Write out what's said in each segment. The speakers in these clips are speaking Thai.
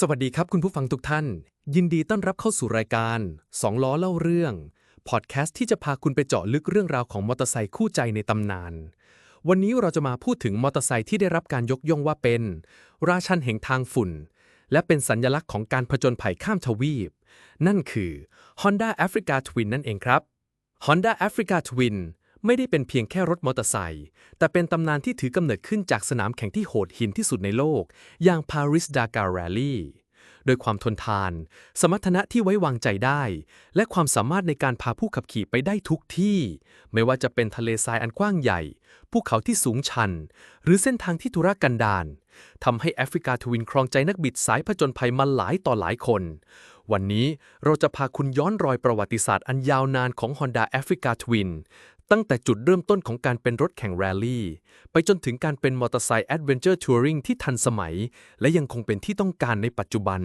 สวัสดีครับคุณผู้ฟังทุกท่าน ยินดีต้อนรับเข้าสู่รายการสองล้อเล่าเรื่องพอดแคสต์ที่จะพาคุณไปเจาะลึกเรื่องราวของมอเตอร์ไซค์คู่ใจในตำนาน วันนี้เราจะมาพูดถึงมอเตอร์ไซค์ที่ได้รับการยกย่องว่าเป็น ราชันแห่งทางฝุ่น และเป็นสัญญลักษณ์ของการผจญภัยข้ามทวีป นั่นคือ Honda Africa Twin นั่นเองครับ Honda Africa Twin ไม่ได้เป็นเพียงแค่รถมอเตอร์ไซค์แต่เป็นตำนานที่ถือกำเนิดขึ้นจากสนามแข่งที่โหดหินที่สุดในโลก อย่าง Paris Dakar Rally โดยความทนทาน สมรรถนะที่ไว้วางใจได้ และความสามารถในการพาผู้ขับขี่ไปได้ทุกที่ ไม่ว่าจะเป็นทะเลทรายอันกว้างใหญ่ ภูเขาที่สูงชัน หรือเส้นทางที่ทุรกันดารทำให้แอฟริกาทวินครองใจนักบิดสายผจญภัยมาหลายต่อหลายคน วันนี้เราจะพาคุณย้อนรอยประวัติศาสตร์อันยาวนานของ Honda Africa Twin ตั้งแต่จุดเริ่มต้นของการเป็นรถแข่งแรลลี่ ไปจนถึงการเป็นมอเตอร์ไซค์แอดเวนเจอร์ทัวริงที่ทันสมัย และยังคงเป็นที่ต้องการในปัจจุบัน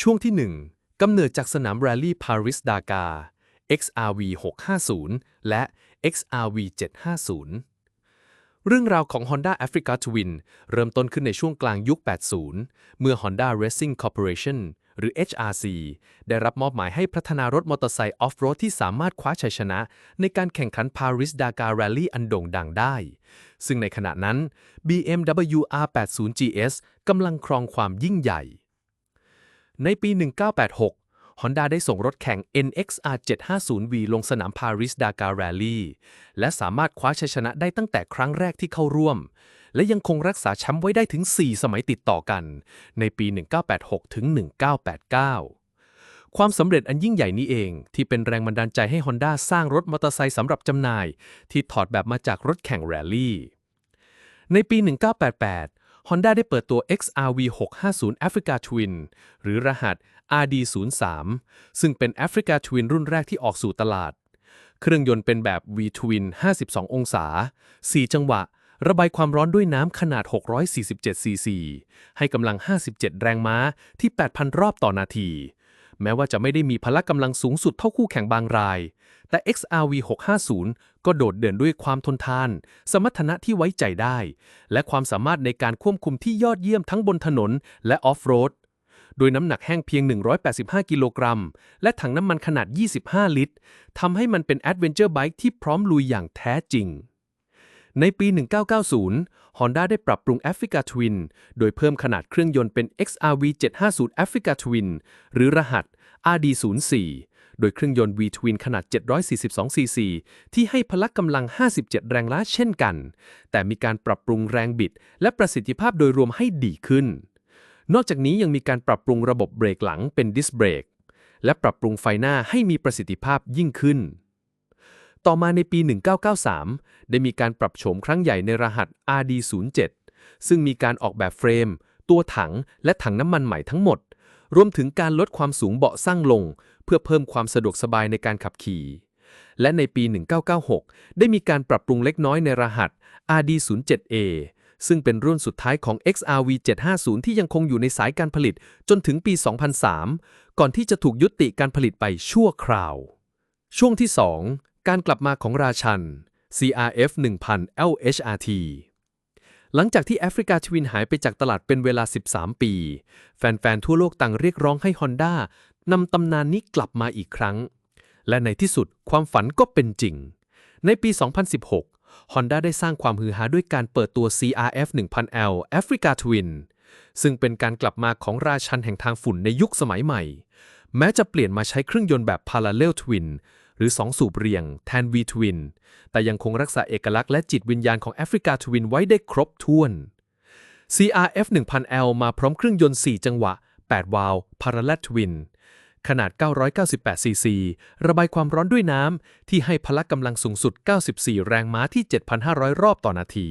ช่วงที่ 1กำเนิดจากสนามแรลลี่ปารีสดากา XRV 650 และ XRV 750 เรื่องราวของ Honda Africa Twin เริ่มต้นขึ้นในช่วงกลางยุค 80 เมื่อ Honda Racing Corporation หรือ HRC ได้รับมอบหมายให้พัฒนารถมอเตอร์ไซค์ออฟโรดที่สามารถคว้าชัยชนะ ในการแข่งขัน Paris Dakar Rally อันโด่งดังได้ ซึ่งในขณะนั้น BMW R80 GS กำลังครองความยิ่งใหญ่ ในปี 1986 Honda ได้ส่งรถแข่ง NXR 750V ลงสนาม Paris Dakar Rally และสามารถคว้าชัยชนะได้ตั้งแต่ครั้งแรกที่เข้าร่วม และยังคงรักษาแชมป์ไว้ได้ถึง 4 สมัยติดต่อกัน ในปี 1986 ถึง 1989 ความสำเร็จอันยิ่งใหญ่นี้เองที่เป็นแรงบันดาลใจให้ Honda สร้างรถมอเตอร์ไซค์สำหรับจำหน่าย ที่ถอดแบบมาจากรถแข่งแรลลี่ ในปี 1988 Honda ได้เปิดตัว XRV 650 Africa Twin หรือรหัส RD03 ซึ่งเป็น Africa Twin รุ่นแรกที่ออกสู่ตลาด เครื่องยนต์เป็นแบบ V-Twin 52 องศา 4 จังหวะ ระบายความร้อนด้วยน้ำขนาด 647 ซีซี ให้กำลัง 57 แรงม้าที่ 8,000 รอบต่อนาที แม้ว่าจะไม่ได้มีพละกำลังสูงสุดเท่าคู่แข่งบางราย แต่ XRV 650ก็โดดเด่นด้วยความทนทาน สมรรถนะที่ไว้ใจได้ และความสามารถในการควบคุมที่ยอดเยี่ยมทั้งบนถนนและออฟโรดโดยน้ำหนักแห้งเพียง 185 กิโลกรัม และถังน้ำมันขนาด 25 ลิตร ทำให้มันเป็นแอดเวนเจอร์ไบค์ที่พร้อมลุยอย่างแท้จริง ในปี 1990 Honda ได้ปรับปรุง Africa Twin โดยเพิ่มขนาดเครื่องยนต์เป็น XRV 750 Africa Twin หรือรหัส RD04 โดยเครื่องยนต์ V-Twin ขนาด 742ซีซีที่ให้พละกำลัง 57 แรงม้าเช่นกัน แต่มีการปรับปรุงแรงบิด และประสิทธิภาพโดยรวมให้ดีขึ้น นอกจากนี้ยังมีการปรับปรุงระบบเบรกหลังเป็นดิสเบรกและปรับปรุงไฟหน้าให้มีประสิทธิภาพยิ่งขึ้น ต่อมาในปี 1993 ได้มีการปรับโฉมครั้งใหญ่ในรหัส RD07 ซึ่งมีการออกแบบเฟรม ตัวถังและถังน้ำมันใหม่ทั้งหมด รวมถึงการลดความสูงเบาะสร้างลง เพื่อเพิ่มความสะดวกสบายในการขับขี่ และในปี 1996 ได้มีการปรับปรุงเล็กน้อยในรหัส RD07A ซึ่งเป็นรุ่นสุดท้ายของ XRV 750ที่ยังคงอยู่ในสายการผลิตจนถึงปี 2003 ก่อนที่จะถูกยุติการผลิตไปชั่วคราว ช่วงที่ 2 การกลับมาของราชัน CRF 1000 LHRT หลังจากที่แอฟริกาทวินหายไปจากตลาดเป็นเวลา 13 ปี แฟน ๆ ทั่วโลกต่างเรียกร้องให้ Honda นำตำนานนี้กลับมาอีกครั้ง และในที่สุดความฝันก็เป็นจริง ในปี 2016 Honda ได้สร้างความฮือฮาด้วยการเปิดตัว CRF 1000L Africa Twin ซึ่งเป็นการกลับมาของราชันแห่งทางฝุ่นในยุคสมัยใหม่ แม้จะเปลี่ยนมาใช้เครื่องยนต์แบบ Parallel Twin หรือ 2 สูบเรียง แทน V-Twin แต่ยังคงรักษาเอกลักษณ์และจิตวิญญาณของ Africa Twin ไว้ได้ครบถ้วน CRF 1000L มาพร้อมเครื่องยนต์ 4 จังหวะ 8 วาล์ว Parallel Twin ขนาด 998 ซีซี ระบายความร้อนด้วยน้ำ ที่ให้พละกำลังสูงสุด 94 แรงม้าที่ 7,500 รอบต่อนาที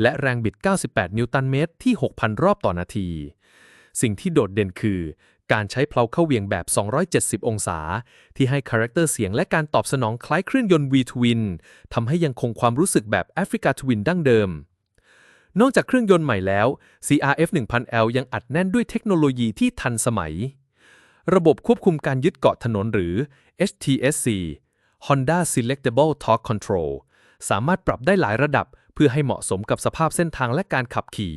และแรงบิด 98 นิวตันเมตรที่ 6,000 รอบต่อนาที สิ่งที่โดดเด่นคือ การใช้เพลาเข้าเหวี่ยงแบบ 270 องศา ที่ให้คาแรคเตอร์เสียงและการตอบสนองคล้ายเครื่องยนต์ V-Twin ทำให้ยังคงความรู้สึกแบบ Africa Twin ดั้งเดิม นอกจากเครื่องยนต์ใหม่แล้ว CRF 1000L ยังอัดแน่นด้วยเทคโนโลยีที่ทันสมัย ระบบควบคุมการยึดเกาะถนนหรือ HTSC Honda Selectable Torque Control สามารถปรับได้หลายระดับ เพื่อให้เหมาะสมกับสภาพเส้นทางและการขับขี่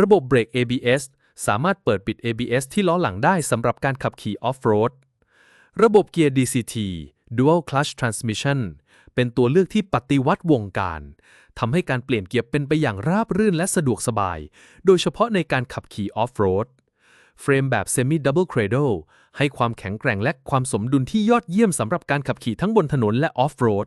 ระบบเบรก ABS สามารถเปิดปิด ABS ที่ล้อหลังได้สำหรับการขับขี่ออฟโรด ระบบเกียร์ DCT Dual Clutch Transmission เป็นตัวเลือกที่ปฏิวัติวงการ ทำให้การเปลี่ยนเกียร์เป็นไปอย่างราบรื่นและสะดวกสบาย โดยเฉพาะในการขับขี่ออฟโรด เฟรมแบบ Semi Double Cradle ให้ความแข็งแกร่งและความสมดุลที่ยอดเยี่ยมสำหรับการขับขี่ทั้งบนถนนและออฟโรด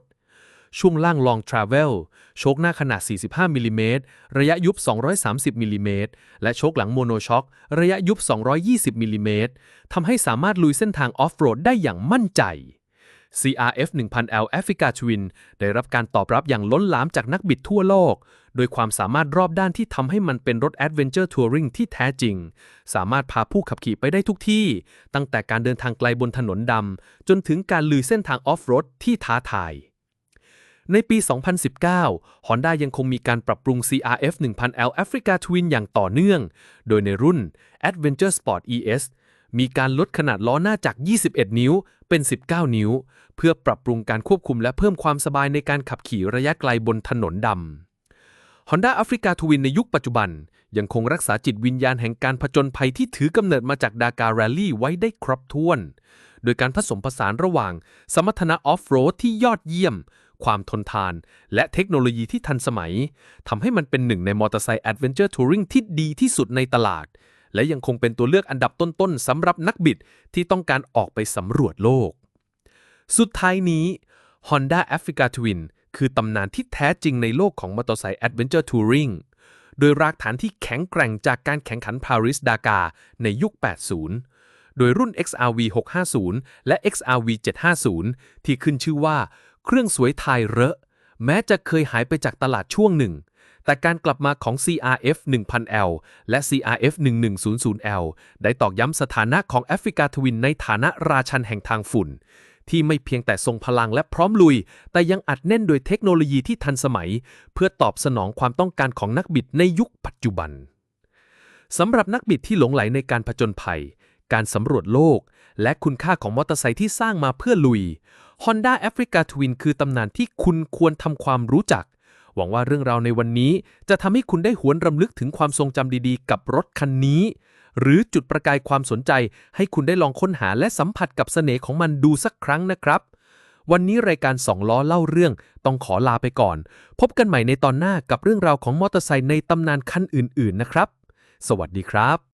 ช่วงล่าง Long Travel โชคหน้าขนาด 45มิลลิเมตรระยะยุบ 230มิลลิเมตรและโชคหลังโมโนช็อคระยะยุบ 220มิลลิเมตรทำให้สามารถลุยเส้นทางออฟโรดได้อย่างมั่นใจ CRF 1000L Africa Twin ได้รับการตอบรับอย่างล้นหลามจากนักบิดทั่วโลก โดยความสามารถรอบด้านที่ทำให้มันเป็นรถ Adventure Touring ที่แท้จริง สามารถพาผู้ขับขี่ไปได้ทุกที่ ตั้งแต่การเดินทางไกลบนถนนดำ จนถึงการลุยเส้นทางออฟโรดที่ท้าทาย ในปี 2019 Honda ยังคงมีการปรับปรุง CRF 1000L Africa Twin อย่างต่อเนื่อง โดยในรุ่น Adventure Sport ES มีการลดขนาดล้อหน้าจาก 21 นิ้ว เป็น 19 นิ้ว เพื่อปรับปรุงการควบคุมและเพิ่มความสบายในการขับขี่ระยะไกลบนถนนดำ Honda Africa Twin ในยุคปัจจุบัน ยังคงรักษาจิตวิญญาณแห่งการผจญภัยที่ถือกำเนิดมาจากดาการ r รลลี่ไว้ได้ครบถ้วน โดยการผสมผสานระหว่าง สมรรถนะออฟโรดที่ยอดเยี่ยม ความทนทาน และเทคโนโลยีที่ทันสมัยทำให้มันเป็นหนึ่งในมอเตอร์ไซค์แอดเวนเจอร์ทัวริงที่ดีที่สุดในตลาด และยังคงเป็นตัวเลือกอันดับต้นๆสำหรับนักบิดที่ต้องการออกไปสำรวจโลก สุดท้ายนี้ Honda Africa Twin คือตำนานที่แท้จริงในโลกของมอเตอร์ไซค์ Adventure Touring โดยรากฐานที่แข็งแกร่งจากการแข่งขัน Paris Dakar ในยุค 80 โดยรุ่น XRV 650 และ XRV 750 ที่ขึ้นชื่อว่า เครื่องสวยไทยเรอะแม้จะเคยหายไปจากตลาดช่วงหนึ่ง แต่การกลับมาของ CRF 1000L และ CRF 1100L ได้ตอกย้ำสถานะของ Africa Twin ในฐานะราชันแห่งทางฝุ่น ที่ไม่เพียงแต่ทรงพลังและพร้อมลุย แต่ยังอัดแน่นโดยเทคโนโลยีที่ทันสมัย เพื่อตอบสนองความต้องการของนักบิดในยุคปัจจุบันสำหรับนักบิดที่หลงไหลในการผจญภัย การสำรวจโลก และคุณค่าของมอเตอร์ไซค์ที่สร้างมาเพื่อลุย Honda Africa Twin คือตำนานที่คุณควรทำความรู้จัก หวังว่าเรื่องราวในวันนี้ จะทำให้คุณได้หวนรำลึกถึงความทรงจำดีๆ กับรถคันนี้ หรือจุดประกายความสนใจ ให้คุณได้ลองค้นหาและสัมผัสกับเสน่ห์ของมันดูสักครั้งนะครับ วันนี้รายการสองล้อเล่าเรื่องต้องขอลาไปก่อน พบกันใหม่ในตอนหน้ากับเรื่องราวของมอเตอร์ไซค์ในตำนานคันอื่น ๆ นะครับ สวัสดีครับ